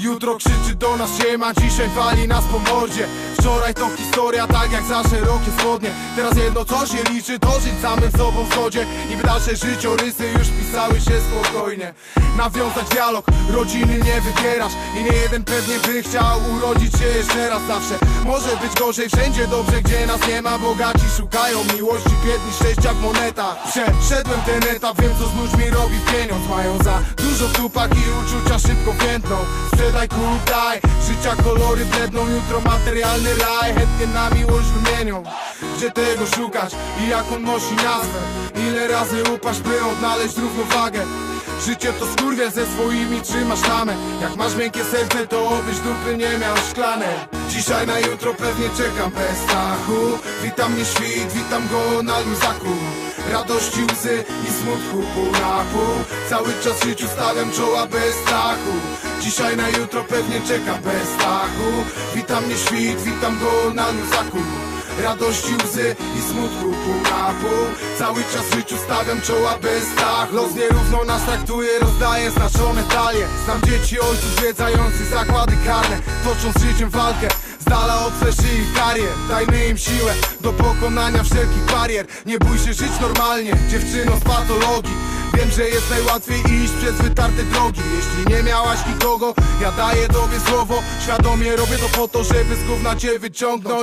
Jutro krzyczy do nas siema, dzisiaj wali nas po mordzie. Wczoraj to historia, tak jak za szerokie spodnie Teraz jedno co się liczy, to żyć samym sobą w zgodzie. Niby dalsze życiorysy już pisały się spokojnie Nawiązać dialog, rodziny nie wybierasz I nie jeden pewnie by chciał urodzić się jeszcze raz zawsze. Może być gorzej wszędzie dobrze, gdzie nas nie ma Bogaci szukają miłości, biedni szczęścia w monetach. Przeszedłem ten etap, wiem co z ludźmi robi pieniądz. Mają za dużo dupach i uczucia szybko więdną. Sprzedaj kup, daj, życia kolory bledną Jutro materialny raj, chętnie na miłość wymienią Gdzie tego szukać i jak on nosi nazwę. Ile razy upaść, by odnaleźć równowagę? Życie to skurwiel ze swoimi trzymasz tamę Jak masz miękkie serce to obyś dupy nie miał szklane. Dzisiaj na jutro pewnie czekam bez strachu. Witam mnie świt, witam go na luzaku. Radości, łzy i smutku pół Cały czas życiu stawiam czoła bez strachu. Dzisiaj na jutro pewnie czekam bez strachu. Witam mnie świt, witam go na luzaku Radości, łzy i smutku pół Cały czas w życiu stawiam czoła bez strachu. Los nierówno nas traktuje, rozdaje znaczone talie. Znam dzieci ojców zwiedzających zakłady karne Toczą z życiem walkę. Dala od fleszy i karier Dajmy im siłę do pokonania wszelkich barier. Nie bój się żyć normalnie, dziewczyno z patologii. Wiem, że jest najłatwiej iść przez wytarte drogi. Jeśli nie miałaś nikogo, ja daję tobie słowo. Świadomie robię to po to, żeby z gówna cię wyciągnąć